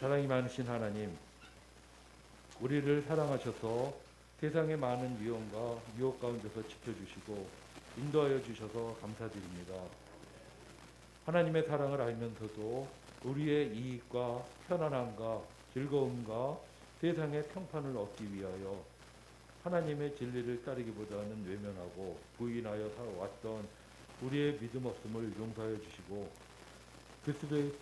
사랑이 많으신 하나님, 우리를 사랑하셔서 세상의 많은 위험과 유혹 가운데서 지켜주시고 인도하여 주셔서 감사드립니다. 하나님의 사랑을 알면서도 우리의 이익과 편안함과 즐거움과 세상의 평판을 얻기 위하여 하나님의 진리를 따르기보다는 외면하고 부인하여 살아왔던 우리의 믿음 없음을 용서하여 주시고 그리스도의,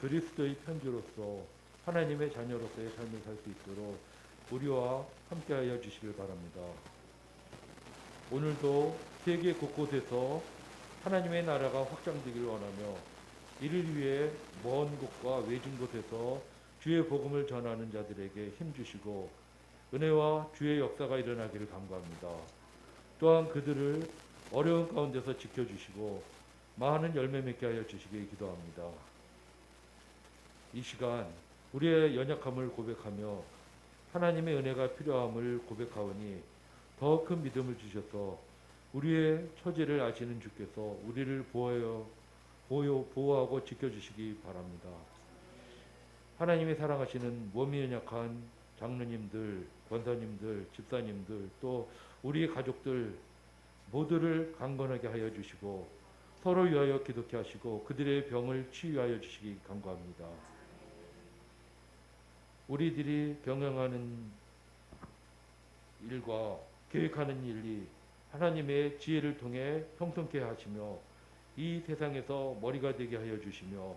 그리스도의 편지로서 하나님의 자녀로서의 삶을 살 수 있도록 우리와 함께하여 주시길 바랍니다. 오늘도 세계 곳곳에서 하나님의 나라가 확장되길 원하며 이를 위해 먼 곳과 외진 곳에서 주의 복음을 전하는 자들에게 힘 주시고 은혜와 주의 역사가 일어나기를 간구합니다. 또한 그들을 어려운 가운데서 지켜주시고 많은 열매 맺게 하여 주시길 기도합니다. 이 시간 우리의 연약함을 고백하며 하나님의 은혜가 필요함을 고백하오니 더 큰 믿음을 주셔서 우리의 처지를 아시는 주께서 우리를 보호하여 보호, 보호하고 지켜주시기 바랍니다. 하나님의 사랑하시는 몸이 연약한 장로님들, 권사님들, 집사님들, 또 우리 가족들 모두를 강건하게 하여 주시고 서로 위하여 기도케 하시고 그들의 병을 치유하여 주시기 간구합니다. 우리들이 경영하는 일과 계획하는 일이 하나님의 지혜를 통해 형통케 하시며 이 세상에서 머리가 되게 하여 주시며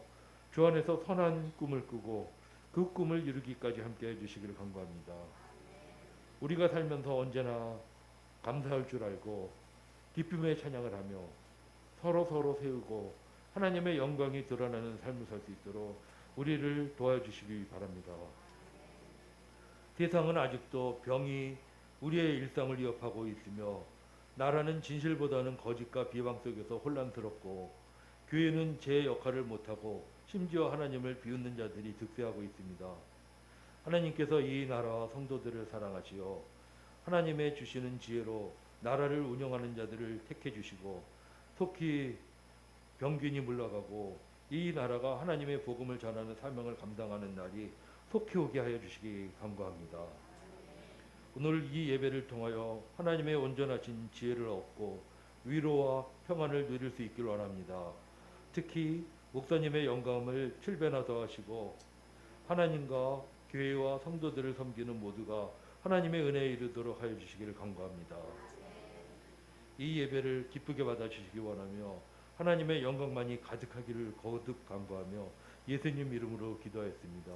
주 안에서 선한 꿈을 꾸고 그 꿈을 이루기까지 함께 해 주시기를 간구합니다. 우리가 살면서 언제나 감사할 줄 알고 기쁨의 찬양을 하며 서로 서로 세우고 하나님의 영광이 드러나는 삶을 살 수 있도록 우리를 도와주시기 바랍니다. 세상은 아직도 병이 우리의 일상을 위협하고 있으며 나라는 진실보다는 거짓과 비방 속에서 혼란스럽고 교회는 제 역할을 못하고 심지어 하나님을 비웃는 자들이 득세하고 있습니다. 하나님께서 이 나라와 성도들을 사랑하시어 하나님의 주시는 지혜로 나라를 운영하는 자들을 택해 주시고 속히 병균이 물러가고 이 나라가 하나님의 복음을 전하는 사명을 감당하는 날이 속히 오게 하여 주시기 간구합니다. 오늘 이 예배를 통하여 하나님의 온전하신 지혜를 얻고 위로와 평안을 누릴 수 있길 원합니다. 특히 목사님의 영감을 칠배나 더 하시고 하나님과 교회와 성도들을 섬기는 모두가 하나님의 은혜에 이르도록 하여 주시기를 간구합니다. 이 예배를 기쁘게 받아주시기 원하며 하나님의 영광만이 가득하기를 거듭 간구하며 예수님 이름으로 기도하였습니다.